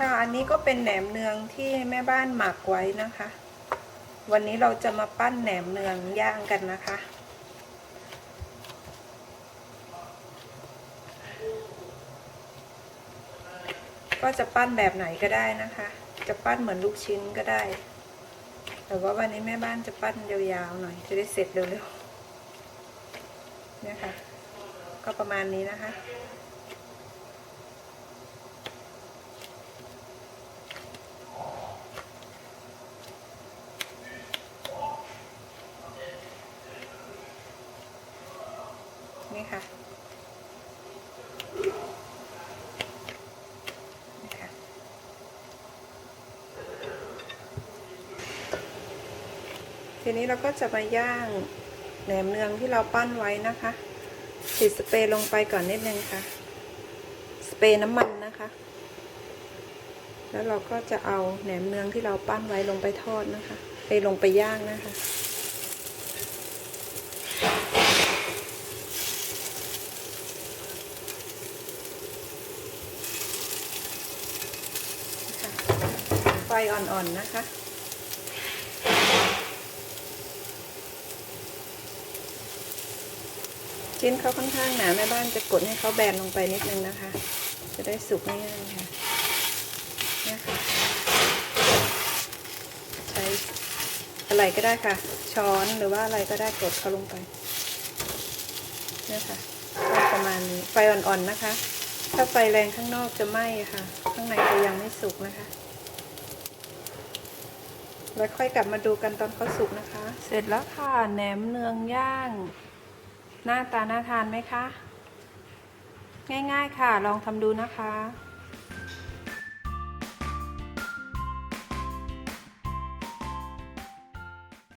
ค่ะ อันนี้ก็เป็นแหนมเนืองที่แม่บ้านหมักไว้นะคะ วันนี้เราจะมาปั้นแหนมเนืองย่างกันนะคะ ก็จะปั้นแบบไหนก็ได้นะคะ จะปั้นเหมือนลูกชิ้นก็ได้ แต่ว่าวันนี้แม่บ้านจะปั้นยาวๆหน่อยจะได้เสร็จเร็วๆเนี่ยค่ะ ก็ประมาณนี้นะคะ นี่ค่ะทีนี้เราก็จะมาย่างแหนมเนืองที่เราปั้นไว้นะคะฉีดสเปรย์ลงไปก่อนนิดนึงค่ะ สเปรย์น้ำมันนะคะ แล้วเราก็จะเอาแหนมเนืองที่เราปั้นไว้ลงไปทอดนะคะไปลงไปย่างนะคะ ฟอ่อนๆนะคะ ชิ้นเขาค่อนข้างหนาแม่บ้านจะกดให้เขาแบนลงไปนิดนึงนะคะ จะได้สุกง่ายๆค่ะนี่ค่ะใช้อะไรก็ได้ค่ะ ช้อนหรือว่าอะไรก็ได้กดเขาลงไปเนี่ยค่ะประมาณนี้ไฟอ่อนๆนะคะ ถ้าไฟแรงข้างนอกจะไหม้ค่ะ ข้างในจะยังไม่สุกนะคะ แล้วค่อยกลับมาดูกันตอนเขาสุกนะคะ เสร็จแล้วค่ะแหนมเนืองย่าง หน้าตาน่าทานไหมคะ ง่ายๆค่ะ ลองทำดูนะคะ